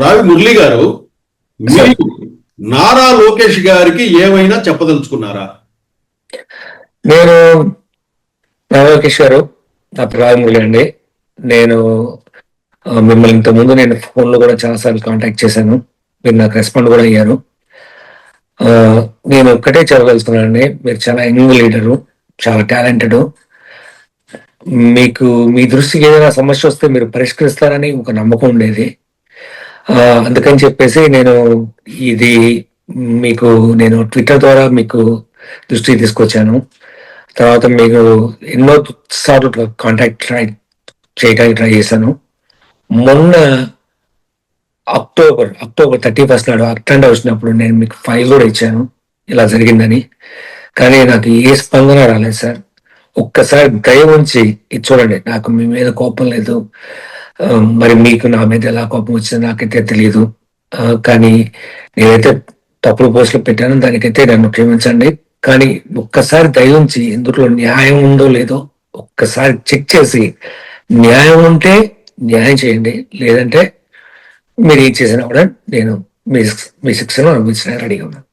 రావి మురళి గారు మీరు నారా లోకేష్ గారికి ఏమైనా చెప్పదలుచుకున్నారా? నేను రామకృష్ణ గారు నా ప్రారంభంలో అండి. నేను మిమ్మల్ని ఇంతకుముందు నేను ఫోన్లో కూడా చాలాసార్లు కాంటాక్ట్ చేశాను. మీరు నాకు రెస్పాండ్ కూడా అయ్యారు. నేను ఒక్కటే చెప్పదలుచుకున్నానండి. మీరు చాలా యంగ్ లీడరు చాలా టాలెంటెడ్. మీకు మీ దృష్టికి ఏదైనా సమస్య వస్తే మీరు పరిష్కరిస్తారని ఒక నమ్మకం ఉండేది. అందుకని చెప్పేసి నేను ఇది మీకు నేను ట్విట్టర్ ద్వారా మీకు దృష్టికి తీసుకొచ్చాను. తర్వాత మీకు ఎన్నో సార్లు కాంటాక్ట్ ట్రై చేయడానికి ట్రై చేశాను. మొన్న అక్టోబర్ అక్టోబర్ థర్టీ ఫస్ట్ నాడు అటెండ్ వచ్చినప్పుడు నేను మీకు ఫైల్ కూడా ఇచ్చాను. ఇలా జరిగిందని. కానీ నాకు ఏ స్పందన రాలేదు సార్. ఒక్కసారి దయ ఉంచి ఇది చూడండి. నాకు మీ మీద కోపం లేదు. Um, మరి మీకు నా మీద ఎలా కోపం వచ్చిందో నాకైతే తెలియదు uh, కానీ నేనైతే తప్పుడు పోస్టులు పెట్టాను దానికైతే నన్ను క్షమించండి. కానీ ఒక్కసారి దయించి ఇందులో న్యాయం ఉందో లేదో ఒక్కసారి చెక్ చేసి న్యాయం ఉంటే న్యాయం చేయండి. లేదంటే మీరు ఏం చేసినా కూడా నేను మీ మీ శిక్షను అనుభవించడానికి రెడీగా ఉన్నాను.